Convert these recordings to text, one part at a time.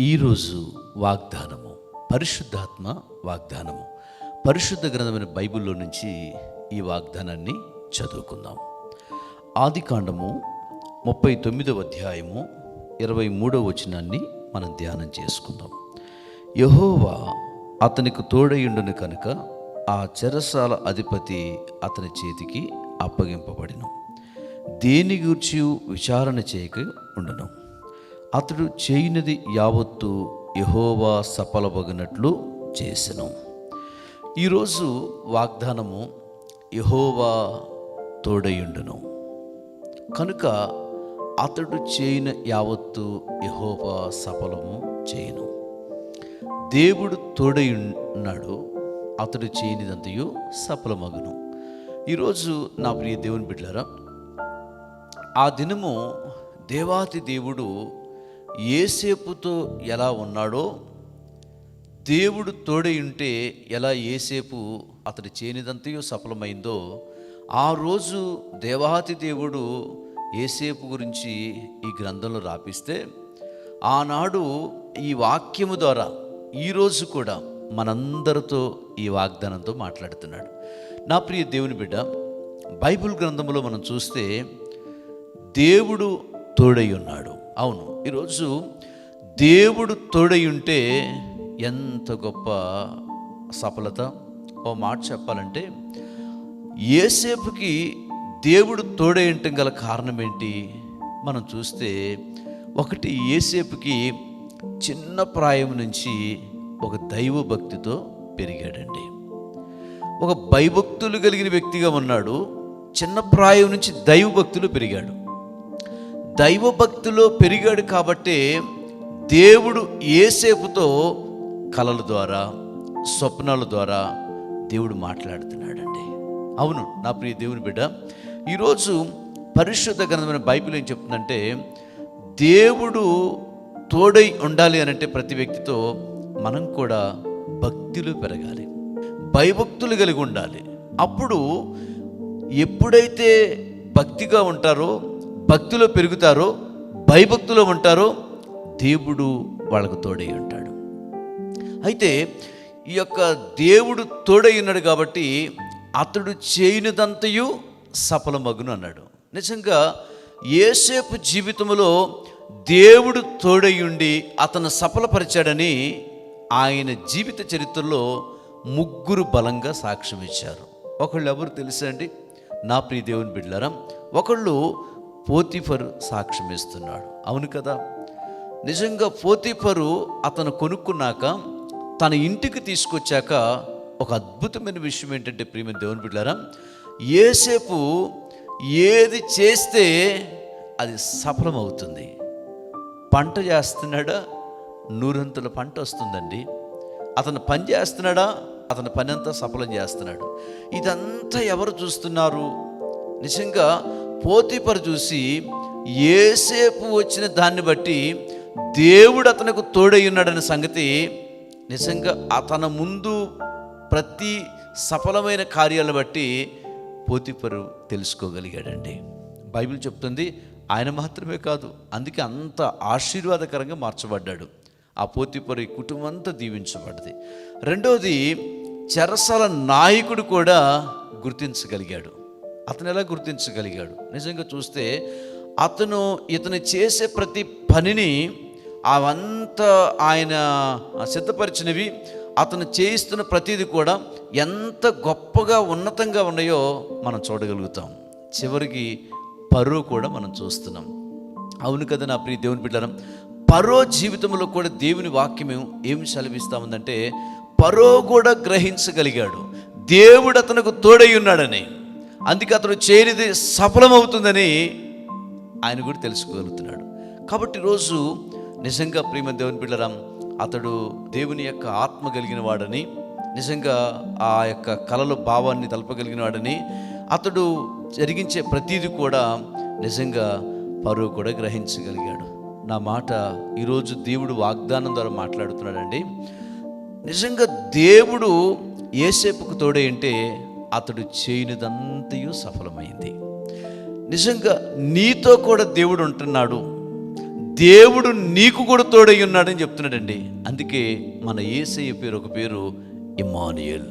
ఈరోజు వాగ్దానము పరిశుద్ధాత్మ వాగ్దానము. పరిశుద్ధ గ్రంథమైన బైబిల్లో నుంచి ఈ వాగ్దానాన్ని చదువుకుందాం. ఆది కాండము ముప్పై తొమ్మిదవ అధ్యాయము ఇరవై మూడవ వచనాన్ని మనం ధ్యానం చేసుకుందాం. యహోవా అతనికి తోడయుండును కనుక ఆ చెరసాల అధిపతి అతని చేతికి అప్పగింపబడిను. దేని గూర్చి విచారణ చేయక ఉండను. అతడు చేయనిది యావత్తు యహోవా సఫలమగినట్లు చేసెను. ఈరోజు వాగ్దానము యహోవా తోడయుండును. కనుక అతడు చేయిన యావత్తు యహోవా సఫలము చేయను. దేవుడు తోడయున్నాడు అతడు చేయనిదంతయు సఫలమగును. ఈరోజు నా ప్రియ దేవుని బిడ్డారా ఆ దినము దేవాతి దేవుడు ఏసేపుతో ఎలా ఉన్నాడో దేవుడు తోడై ఉంటే ఎలా ఏసేపు అతడి చేనిదంతయో సఫలమైందో ఆ రోజు దేవాతి దేవుడు ఏసేపు గురించి ఈ గ్రంథంలో రాపిస్తే ఆనాడు ఈ వాక్యము ద్వారా ఈరోజు కూడా మనందరితో ఈ వాగ్దానంతో మాట్లాడుతున్నాడు. నా ప్రియ దేవుని బిడ్డ బైబిల్ గ్రంథంలో మనం చూస్తే దేవుడు తోడై ఉన్నాడు. అవును. ఈరోజు దేవుడు తోడై ఉంటే ఎంత గొప్ప సఫలత. ఓ మాట చెప్పాలంటే ఏసేపుకి దేవుడు తోడై ఉండటం గల కారణం ఏంటి మనం చూస్తే ఒకటి ఏసేపుకి చిన్న ప్రాయం నుంచి ఒక దైవ భక్తితో పెరిగాడండి. ఒక భయభక్తులు కలిగిన వ్యక్తిగా ఉన్నాడు. చిన్న ప్రాయం నుంచి దైవ భక్తులు పెరిగాడు. దైవభక్తిలో పెరిగాడు కాబట్టే దేవుడు ఏసేపుతో కళల ద్వారా స్వప్నాల ద్వారా దేవుడు మాట్లాడుతున్నాడండి. అవును నా ప్రియ దేవుని బిడ్డ ఈరోజు పరిశుద్ధ గ్రంథమైన బైబిల్ ఏం చెప్తుందంటే దేవుడు తోడై ఉండాలి అనంటే ప్రతి వ్యక్తితో మనం కూడా భక్తిలో పెరగాలి భయభక్తులు కలిగి ఉండాలి. అప్పుడు ఎప్పుడైతే భక్తిగా ఉంటారో భక్తిలో పెరుగుతారో భయభక్తిలో ఉంటారో దేవుడు వాళ్ళకు తోడై ఉంటాడు. అయితే ఈ యొక్క దేవుడు తోడై ఉన్నాడు కాబట్టి అతడు చేయనిదంతయు సఫలమగును అన్నాడు. నిజంగా ఏసేపు జీవితంలో దేవుడు తోడై ఉండి అతను సఫలపరిచాడని ఆయన జీవిత చరిత్రలో ముగ్గురు బలంగా సాక్ష్యం ఇచ్చారు ఒకళ్ళు ఎవరు తెలుసా అండి? నా ప్రియ దేవుని బిడ్డలారా ఒకళ్ళు పోతిఫరు సాక్ష్యం ఇస్తున్నాడు అవును కదా? నిజంగా పోతిఫరు అతను కొనుక్కున్నాక తన ఇంటికి తీసుకొచ్చాక ఒక అద్భుతమైన విషయం ఏంటంటే ప్రియమైన దేవుని బిడ్డారా ఏసేపు ఏది చేస్తే అది సఫలమవుతుంది. పంట చేస్తున్నాడా? నూరంతుల పంట వస్తుందండి. అతను పని చేస్తున్నాడా? అతని పని అంతా సఫలం చేస్తున్నాడు. ఇదంతా ఎవరు చూస్తున్నారు? నిజంగా పోతిపరు చూసి ఏసేపు వచ్చిన దాన్ని బట్టి దేవుడు అతనికి తోడై ఉన్నాడనే సంగతి నిజంగా అతని ముందు ప్రతి సఫలమైన కార్యాలను బట్టి పోతిపరు తెలుసుకోగలిగాడండి. బైబిల్ చెప్తుంది ఆయన మాత్రమే కాదు అందుకే అంత ఆశీర్వాదకరంగా మార్చబడ్డాడు. ఆ పోతిపరి కుటుంబం అంతా దీవించబడ్డది. రెండవది చెరసల నాయకుడు కూడా గుర్తించగలిగాడు. అతను ఎలా గుర్తించగలిగాడు? నిజంగా చూస్తే అతను ఇతను చేసే ప్రతి పనిని అవంతా ఆయన సిద్ధపరిచినవి అతను చేయిస్తున్న ప్రతిదీ కూడా ఎంత గొప్పగా ఉన్నతంగా ఉన్నాయో మనం చూడగలుగుతాం. చివరికి పరో కూడా మనం చూస్తున్నాం. అవును కదా నా ప్రియ దేవుని బిడ్డరం పరో జీవితంలో కూడా దేవుని వాక్యం ఏమి సెలవిస్తా ఉందంటే పరో కూడా గ్రహించగలిగాడు. దేవుడు అతనికి తోడై ఉన్నాడని. అందుకే అతను చేయనిది సఫలమవుతుందని ఆయన కూడా తెలుసుకోగలుగుతున్నాడు. కాబట్టి రోజు నిజంగా ప్రేమ దేవుని బిడ్డరం అతడు దేవుని యొక్క ఆత్మ కలిగిన వాడని నిజంగా ఆ యొక్క కళలో భావాన్ని తలపగలిగిన వాడని అతడు జరిగించే ప్రతీది కూడా నిజంగా పరువు కూడా గ్రహించగలిగాడు. నా మాట ఈరోజు దేవుడు వాగ్దానం ద్వారా మాట్లాడుతున్నాడండి. నిజంగా దేవుడు ఏసేపుకు తోడే అంటే అతడు చేయనిదంతయు సఫలమైంది. నిజంగా నీతో కూడా దేవుడు ఉంటున్నాడు. దేవుడు నీకు కూడా తోడై ఉన్నాడని చెప్తున్నాడండి. అందుకే మన ఏసయ్య పేరు ఒక పేరు ఇమానుయల్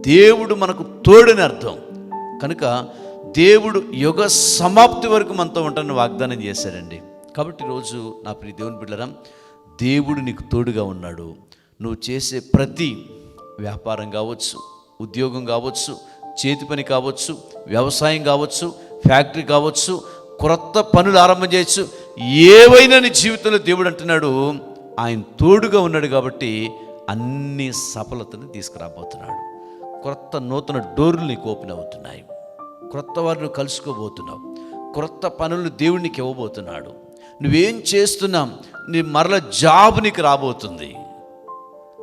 దేవుడు మనకు తోడని అర్థం. కనుక దేవుడు యుగ సమాప్తి వరకు మనతో ఉంటానని వాగ్దానం చేశాడండి. కాబట్టి రోజు నా ప్రియ దేవుని బిడ్డరా దేవుడు నీకు తోడుగా ఉన్నాడు. నువ్వు చేసే ప్రతి వ్యాపారం కావచ్చు ఉద్యోగం కావచ్చు చేతి పని కావచ్చు వ్యవసాయం కావచ్చు ఫ్యాక్టరీ కావచ్చు క్రొత్త పనులు ఆరంభం చేయొచ్చు. ఏవైనా నీ జీవితంలో దేవుడు అంటున్నాడు ఆయన తోడుగా ఉన్నాడు కాబట్టి అన్ని సఫలతను తీసుకురాబోతున్నాడు. క్రొత్త నూతన డోర్లు నీకు ఓపెన్ అవుతున్నాయి. క్రొత్త వారిని కలుసుకోబోతున్నావు. క్రొత్త పనులు దేవుడికి ఇవ్వబోతున్నాడు. నువ్వేం చేస్తున్నాం? నీ మరల జాబ్ నీకు రాబోతుంది.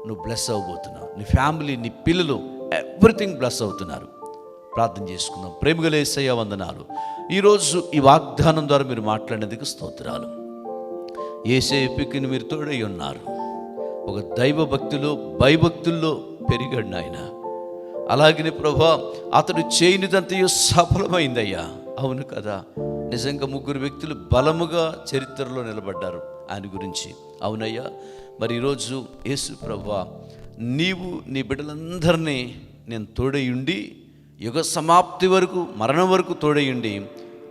నువ్వు బ్లెస్ అవ్వబోతున్నావు. నీ ఫ్యామిలీ నీ పిల్లలు ఎవ్రీథింగ్ బ్లెస్ అవుతున్నారు. ప్రార్థన చేసుకుందాం. ప్రేమగలేసయ్య వందనాలు. ఈరోజు ఈ వాగ్దానం ద్వారా మీరు మాట్లాడేందుకు స్తోత్రాలు. ఏసేపుకి మీరు తోడై ఉన్నారు. ఒక దైవ భక్తిలో భయభక్తుల్లో పెరిగాడు నాయన. అలాగనే ప్రభా అతడు చేయనిదంతయో సఫలమైందయ్యా. అవును కదా నిజంగా ముగ్గురు వ్యక్తులు బలముగా చరిత్రలో నిలబడ్డారు ఆయన గురించి. అవునయ్యా మరి ఈరోజు యేసు ప్రభా నీవు నీ బిడ్డలందరినీ నేను తోడయుండి యుగ సమాప్తి వరకు మరణం వరకు తోడయుండి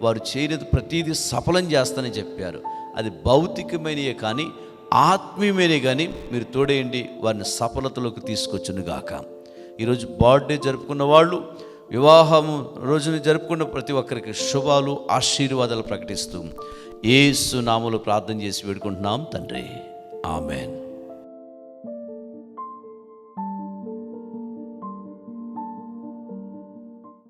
వారు చేయనిది ప్రతీది సఫలం చేస్తానని చెప్పారు. అది భౌతికమైనయే కానీ ఆత్మీయమైనవి కానీ మీరు తోడేయండి వారిని సఫలతలోకి తీసుకొచ్చునుగాక. ఈరోజు బర్త్డే జరుపుకున్న వాళ్ళు వివాహము రోజున జరుపుకున్న ప్రతి ఒక్కరికి శుభాలు ఆశీర్వాదాలు ప్రకటిస్తూ ఏసు నామలు ప్రార్థన చేసి వేడుకుంటున్నాం తండ్రి. Amen.